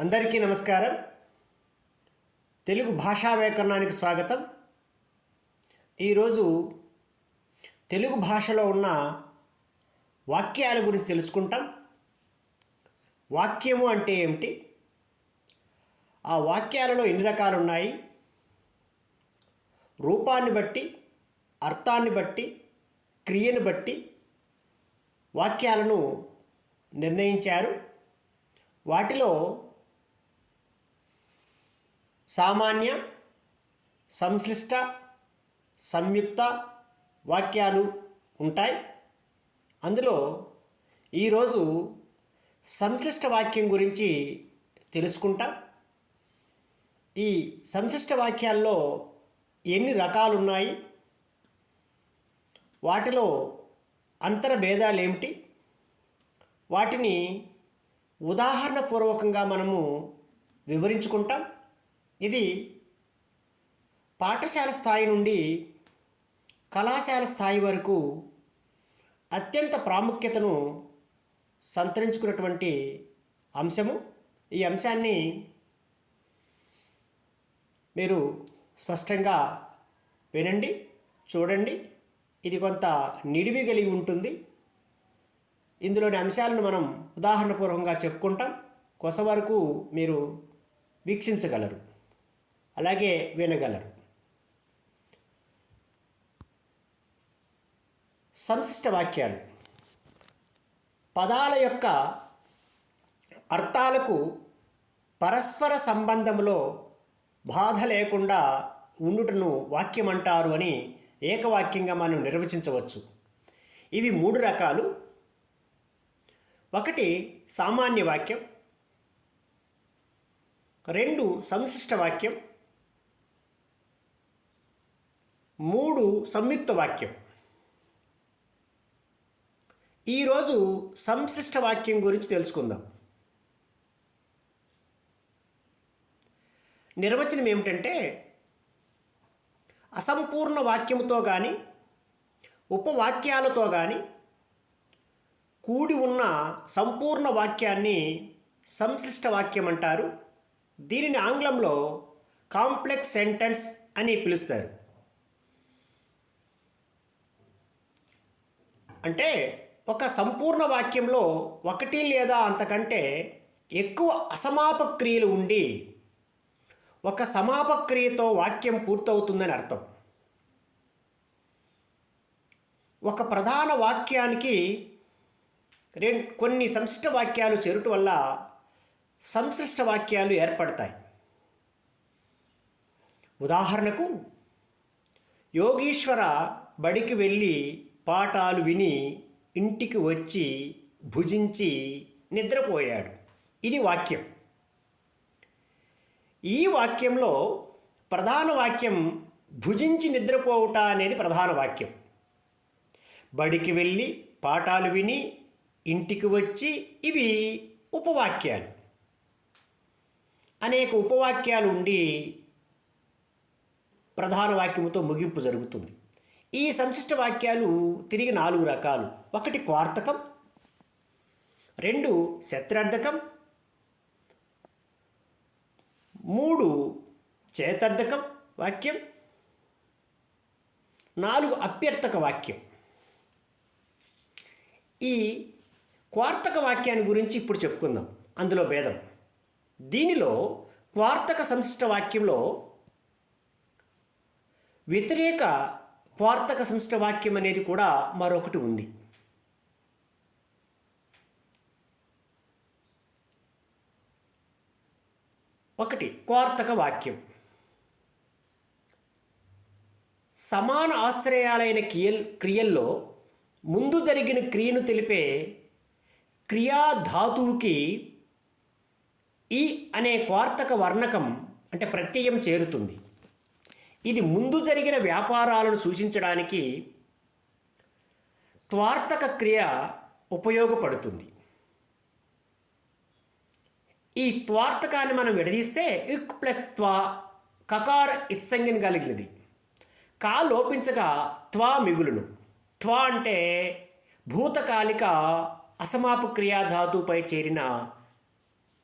అందరికీ నమస్కారం. తెలుగు భాషా వ్యాకరణానికి స్వాగతం. ఈరోజు తెలుగు భాషలో ఉన్న వాక్యాల గురించి తెలుసుకుంటాం. వాక్యము అంటే ఏమిటి? ఆ వాక్యాలలో ఎన్ని రకాలు ఉన్నాయి రూపాన్ని బట్టి అర్థాన్ని బట్టి క్రియను బట్టి వాక్యాలను నిర్ణయించారు. వాటిలో సామాన్య సంశ్లిష్ట సంయుక్త వాక్యాలు ఉంటాయి. అందులో ఈరోజు సంశ్లిష్ట వాక్యం గురించి తెలుసుకుంటాం. ఈ సంశ్లిష్ట వాక్యాల్లో ఎన్ని రకాలు ఉన్నాయి వాటిలో అంతర భేదాలు ఏమిటి వాటిని ఉదాహరణపూర్వకంగా మనము వివరించుకుంటాం. ఇది పాఠశాల స్థాయి నుండి కళాశాల స్థాయి వరకు అత్యంత ప్రాముఖ్యతను సంతరించుకున్నటువంటి అంశము. ఈ అంశాన్ని మీరు స్పష్టంగా వినండి చూడండి. ఇది కొంత నిడివి కలిగి ఉంటుంది. ఇందులోని అంశాలను మనం ఉదాహరణపూర్వకంగా చెప్పుకుంటాం. కొస వరకు మీరు వీక్షించగలరు. అలాగే వినగలరు. సంశిష్ట వాక్యాలు. పదాల యొక్క అర్థాలకు పరస్పర సంబంధంలో బాధ లేకుండా ఉండుటను వాక్యం అంటారు అని ఏకవాక్యంగా మనం నిర్వచించవచ్చు. ఇవి మూడు రకాలు. ఒకటి సామాన్య వాక్యం. రెండు సంశిష్ట వాక్యం. మూడు సంయుక్త వాక్యం. ఈరోజు సంశిష్ట వాక్యం గురించి తెలుసుకుందాం. నిర్వచనం ఏమిటంటే అసంపూర్ణ వాక్యముతో కానీ ఉపవాక్యాలతో కానీ కూడి ఉన్న సంపూర్ణ వాక్యాన్ని సంశ్లిష్ట వాక్యం అంటారు. దీనిని ఆంగ్లంలో కాంప్లెక్స్ సెంటెన్స్ అని పిలుస్తారు. అంటే ఒక సంపూర్ణ వాక్యంలో ఒకటి లేదా అంతకంటే ఎక్కువ అసమాపక క్రియలు ఉండి ఒక సమాపక క్రియతో వాక్యం పూర్తవుతుందని అర్థం. ఒక ప్రధాన వాక్యానికి రెండు కొన్ని సంశిష్ట వాక్యాలు చేరుట వల్ల సంశ్లిష్ట వాక్యాలు ఏర్పడతాయి. ఉదాహరణకు యోగీశ్వర బడికి వెళ్ళి పాఠాలు విని ఇంటికి వచ్చి భుజించి నిద్రపోయాడు. ఇది వాక్యం. ఈ వాక్యంలో ప్రధాన వాక్యం భుజించి నిద్రపోవుట అనేది ప్రధాన వాక్యం. బడికి వెళ్ళి పాఠాలు విని ఇంటికి వచ్చి ఇవి ఉపవాక్యాలు. అనేక ఉపవాక్యాలు ఉండి ప్రధాన వాక్యముతో ముగింపు జరుగుతుంది. ఈ సంశిష్ట వాక్యాలు తిరిగి నాలుగు రకాలు. ఒకటి క్వార్తకం రెండు శత్రార్థకం మూడు చేతార్థకం వాక్యం నాలుగు అభ్యర్థక వాక్యం. ఈ క్వార్తక వాక్యాన్ని గురించి ఇప్పుడు చెప్పుకుందాం. అందులో భేదం. దీనిలో క్వార్తక సంశిష్ట వాక్యంలో వ్యతిరేక క్వార్తక సంస్థ వాక్యం అనేది కూడా మరొకటి ఉంది. ఒకటి క్వార్తక వాక్యం. సమాన ఆశ్రయాలైన క్రియల్ క్రియల్లో ముందు జరిగిన క్రియను తెలిపే క్రియాధాతువుకి ఈ అనే క్వార్తక వర్ణకం అంటే ప్రత్యయం చేరుతుంది. ఇది ముందు జరిగిన వ్యాపారాలను సూచించడానికి త్వార్తక క్రియ ఉపయోగపడుతుంది. ఈ త్వార్తకాన్ని మనం విడదీస్తే ఇక్ ప్లస్ త్వా కకార ఇత్సంగిని కలిగినది. కా లోపించగా త్వా మిగులును. త్వా అంటే భూతకాలిక అసమాపు క్రియాధాతుపై చేరిన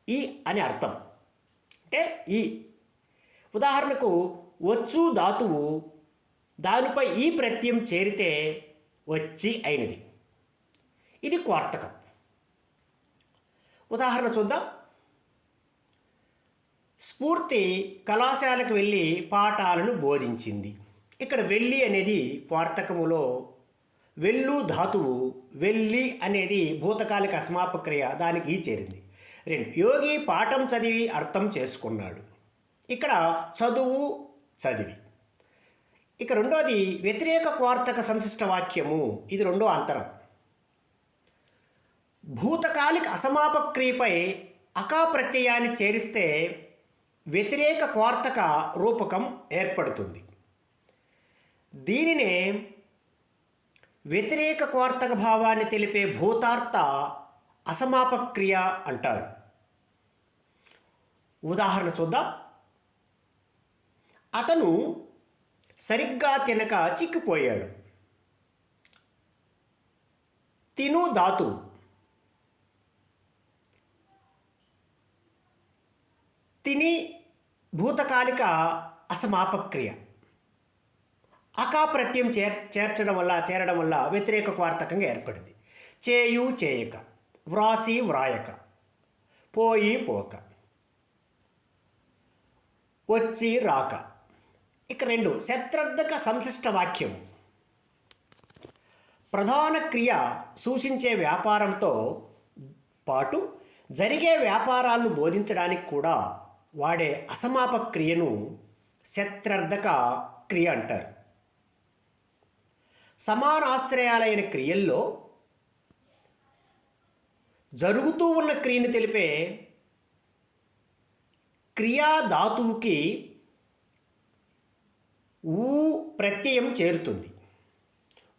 ఈ అని అర్థం. అంటే ఈ. ఉదాహరణకు వచ్చు ధాతువు దానిపై ఈ ప్రత్యయం చేరితే వచ్చి అయినది. ఇది క్వార్తకం. ఉదాహరణ చూద్దాం. స్ఫూర్తి కళాశాలకు వెళ్ళి పాఠాలను బోధించింది. ఇక్కడ వెళ్ళి అనేది వార్తకములో వెళ్ళు ధాతువు వెళ్ళి అనేది భూతకాలిక అసమాపక్రియ దానికి చేరింది. రెండు యోగి పాఠం చదివి అర్థం చేసుకున్నాడు. ఇక్కడ చదువు చదివి. ఇక రెండోది వ్యతిరేక క్వార్తక సంశిష్ట వాక్యము. ఇది రెండో అంతరం. భూతకాలిక అసమాపక్రియపై అకా ప్రత్యయాన్ని చేరిస్తే వ్యతిరేక క్వార్తక రూపకం ఏర్పడుతుంది. దీనినే వ్యతిరేక క్వార్తక భావాన్ని తెలిపే భూతార్థ అసమాపక్రియ అంటారు. ఉదాహరణ చూద్దాం. అతను సరిగ్గా తినక చిక్కిపోయాడు. తిను ధాతు. తిని భూతకాలిక అసమాపక్రియ. అకా ప్రత్యయం చేర్ చేర్చడం వల్ల చేరడం వల్ల వ్యతిరేక వార్తకంగా ఏర్పడింది. చేయు చేయక వ్రాసి వ్రాయక పోయి పోక వచ్చి రాక. ఇక రెండు శత్రార్థక సంశిష్ట వాక్యం. ప్రధాన క్రియ సూచించే వ్యాపారంతో పాటు జరిగే వ్యాపారాలను బోధించడానికి కూడా వాడే అసమాప క్రియను శత్రార్థక క్రియ అంటారు. సమానాశ్రయాలైన క్రియల్లో జరుగుతూ ఉన్న క్రియను తెలిపే క్రియాధాతువుకి ఊ ప్రత్యయం చేరుతుంది.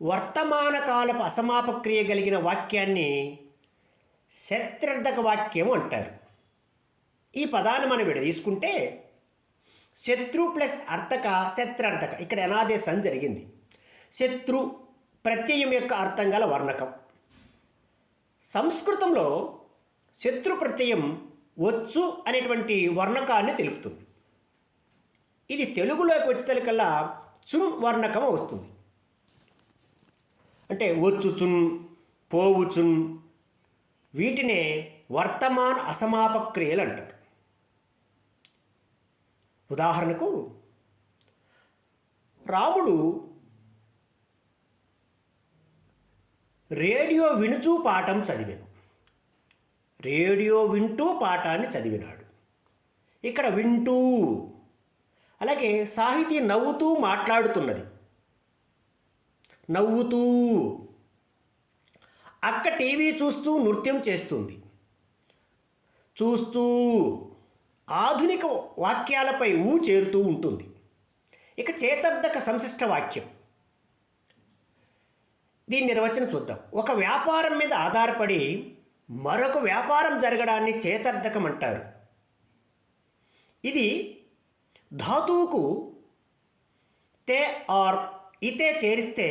వర్తమాన కాలపు అసమాపక్రియ కలిగిన వాక్యాన్ని శత్రర్థక వాక్యం అంటారు. ఈ పదాన్ని మనం విడదీసుకుంటే శత్రు ప్లస్ అర్థక శత్రర్థక ఇక్కడ అనాదేశం జరిగింది. శత్రు ప్రత్యయం యొక్క అర్థం గల వర్ణకం. సంస్కృతంలో శత్రు ప్రత్యయం వచ్చు అనేటువంటి వర్ణకాన్ని తెలుపుతుంది. ఇది తెలుగులోకి వచ్చేసరికల్లా చున్ వర్ణకం వస్తుంది. అంటే వచ్చుచున్ చున్ పోవు చున్ వీటినే వర్తమాన అసమాపక్రియలు అంటారు. ఉదాహరణకు రాముడు రేడియో వినుచూ పాఠం చదివాను. రేడియో వింటూ పాఠాన్ని చదివినాడు. ఇక్కడ వింటూ అలాగే సాహితీ నవ్వుతూ మాట్లాడుతున్నది. నవ్వుతూ. అక్క టీవీ చూస్తూ నృత్యం చేస్తుంది. చూస్తూ. ఆధునిక వాక్యాలపై ఊ చేరుతూ ఉంటుంది. ఇక చేతర్థక సంశిష్ట వాక్యం. దీని నిర్వచనం చూద్దాం. ఒక వ్యాపారం మీద ఆధారపడి మరొక వ్యాపారం జరగడాన్ని చేతర్థకం అంటారు. ఇది ధాతువుకు తే ఆర్ ఇతే చేరిస్తే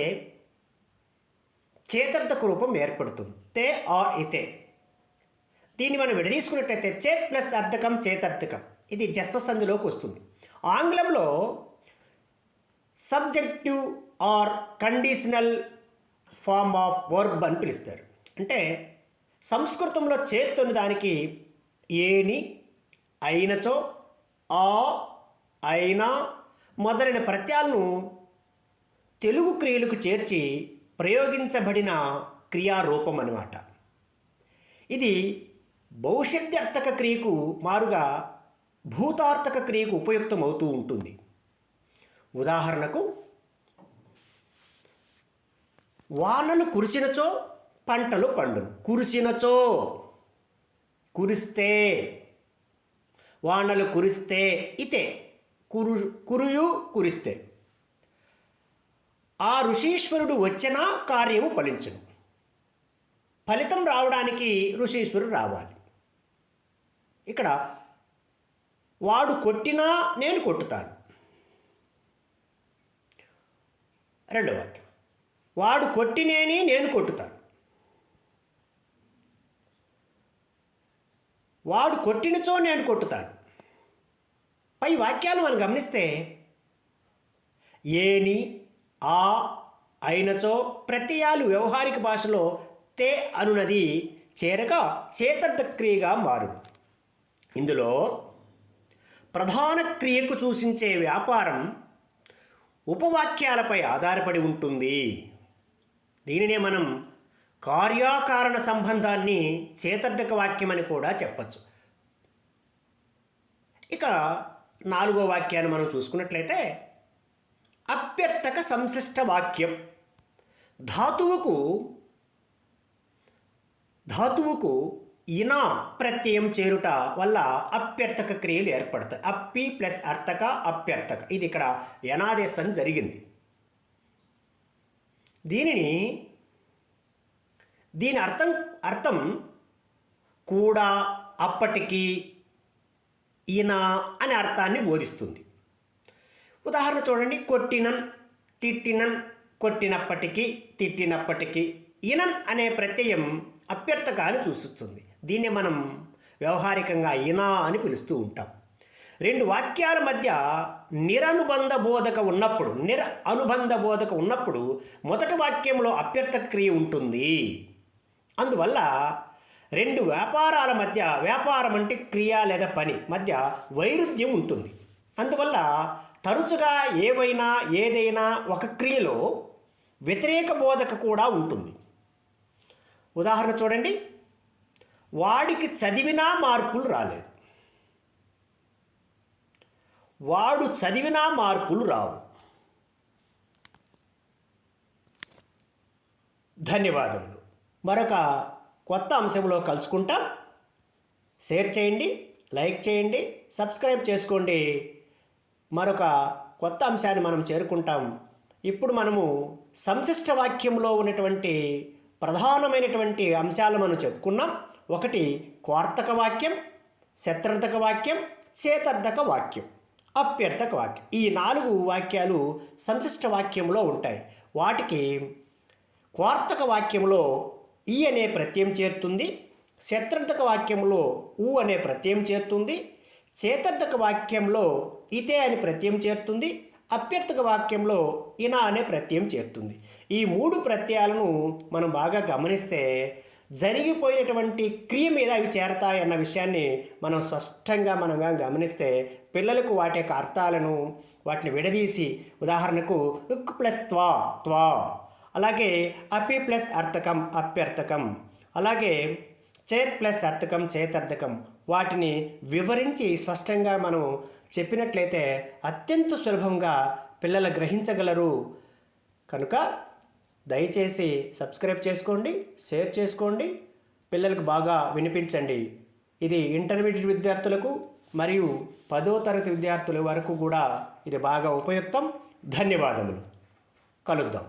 చేతర్థక రూపం ఏర్పడుతుంది. తే ఆర్ ఇతే దీన్ని మనం విడదీసుకున్నట్టయితే చేత్ ప్లస్ అర్థకం చేతర్థకం. ఇది జస్వ సంధిలోకి వస్తుంది. ఆంగ్లంలో subjective or conditional form of verb అని పిలుస్తారు. అంటే సంస్కృతంలో చేత్తోని దానికి ఏని అయినచో ఆ అయినా మొదలైన ప్రత్యాలను తెలుగు క్రియలకు చేర్చి ప్రయోగించబడిన క్రియారూపం అన్నమాట. ఇది భవిష్యత్యర్థక క్రియకు మారుగా భూతార్థక క్రియకు ఉపయుక్తమవుతూ ఉంటుంది. ఉదాహరణకు వానలు కురిసినచో పంటలు పండును. కురిసినచో కురిస్తే వానలు కురిస్తే ఇతే. కురు కురుయు కురిస్తే. ఆ ఋషీశ్వరుడు వచ్చినా కార్యము ఫలించును ఫలితం రావడానికి ఋషీశ్వరుడు రావాలి. ఇక్కడ వాడు కొట్టినా నేను కొట్టుతాను. రెండో వాక్యం. వాడు కొట్టినేని నేను కొట్టుతాను. వాడు కొట్టినచో నేను కొట్టుతాను. పై వాక్యాలు మనం గమనిస్తే ఏని ఆ అయినచో ప్రత్యయాలు వ్యవహారిక భాషలో తే అనునది చేరక చేతర్థ క్రియగా ఇందులో ప్రధాన క్రియకు సూచించే వ్యాపారం ఉపవాక్యాలపై ఆధారపడి ఉంటుంది. దీనినే మనం కార్యాకారణ సంబంధాన్ని చేతర్థక వాక్యం అని కూడా చెప్పచ్చు. ఇక నాలుగో వాక్యాన్ని మనం చూసుకున్నట్లయితే అభ్యర్థక సంశిష్ట వాక్యం. ధాతువుకు ధాతువుకు ఇనా ప్రత్యయం చేరుట వల్ల అభ్యర్థక క్రియలు ఏర్పడతాయి. అప్పి ప్లస్ అర్థక అభ్యర్థక. ఇది ఇక్కడ యనాదేశం జరిగింది. దీనిని దీని అర్థం అర్థం కూడా అప్పటికి ఈయన అనే అర్థాన్ని బోధిస్తుంది. ఉదాహరణ చూడండి. కొట్టినన్ తిట్టినన్ కొట్టినప్పటికీ తిట్టినప్పటికీ ఈనన్ అనే ప్రత్యయం అప్యర్థకాన్ని అని సూచిస్తుంది. దీన్ని మనం వ్యవహారికంగా ఈనా అని పిలుస్తూ ఉంటాం. రెండు వాక్యాల మధ్య నిరనుబంధ బోధక ఉన్నప్పుడు నిర అనుబంధ బోధక ఉన్నప్పుడు మొదటి వాక్యంలో అభ్యర్థక క్రియ ఉంటుంది. అందువల్ల రెండు వ్యాపారాల మధ్య వ్యాపారం అంటే క్రియ లేదా పని మధ్య వైరుధ్యం ఉంటుంది. అందువల్ల తరచుగా ఏవైనా ఏదైనా ఒక క్రియలో వ్యతిరేక బోధక కూడా ఉంటుంది. ఉదాహరణ చూడండి. వాడికి చదివినా మార్కులు రాలేదు. వాడు చదివినా మార్కులు రావు. ధన్యవాదములు. మరొక కొత్త అంశంలో కలుసుకుంటాం. షేర్ చేయండి లైక్ చేయండి సబ్స్క్రైబ్ చేసుకోండి. మరొక కొత్త అంశాన్ని మనం చేరుకుంటాం. ఇప్పుడు మనము సంశిష్ట వాక్యంలో ఉన్నటువంటి ప్రధానమైనటువంటి అంశాలు మనం చెప్పుకున్నాం. ఒకటి క్వార్తక వాక్యం శత్రర్థక వాక్యం చేతర్థక వాక్యం అప్యర్థక వాక్యం. ఈ నాలుగు వాక్యాలు సంశిష్ట వాక్యంలో ఉంటాయి. వాటికి క్వార్తక వాక్యంలో ఈ అనే ప్రత్యయం చేరుతుంది. శత్రంతక వాక్యంలో ఊ అనే ప్రత్యయం చేరుతుంది. చేతర్థక వాక్యంలో ఇతే అని ప్రత్యయం చేరుతుంది. అభ్యర్థక వాక్యంలో ఇనా అనే ప్రత్యయం చేరుతుంది. ఈ మూడు ప్రత్యయాలను మనం బాగా గమనిస్తే జరిగిపోయినటువంటి క్రియ మీద అవి చేరతాయన్న విషయాన్ని మనం స్పష్టంగా మనం గమనిస్తే పిల్లలకు వాటి యొక్క అర్థాలను వాటిని విడదీసి ఉదాహరణకు ఉక్ ప్లస్ త్వా త్వా అలాగే అపి ప్లస్ అర్థకం అప్యర్థకం. అలాగే చేత్ ప్లస్ అర్థకం చేతర్థకం. వాటిని వివరించి స్పష్టంగా మనం చెప్పినట్లయితే అత్యంత సులభంగా పిల్లలు గ్రహించగలరు. కనుక దయచేసి సబ్స్క్రైబ్ చేసుకోండి షేర్ చేసుకోండి పిల్లలకు బాగా వినిపించండి. ఇది ఇంటర్మీడియట్ విద్యార్థులకు మరియు పదో తరగతి విద్యార్థుల వరకు కూడా ఇది బాగా ఉపయుక్తం. ధన్యవాదములు. కలుద్దాం.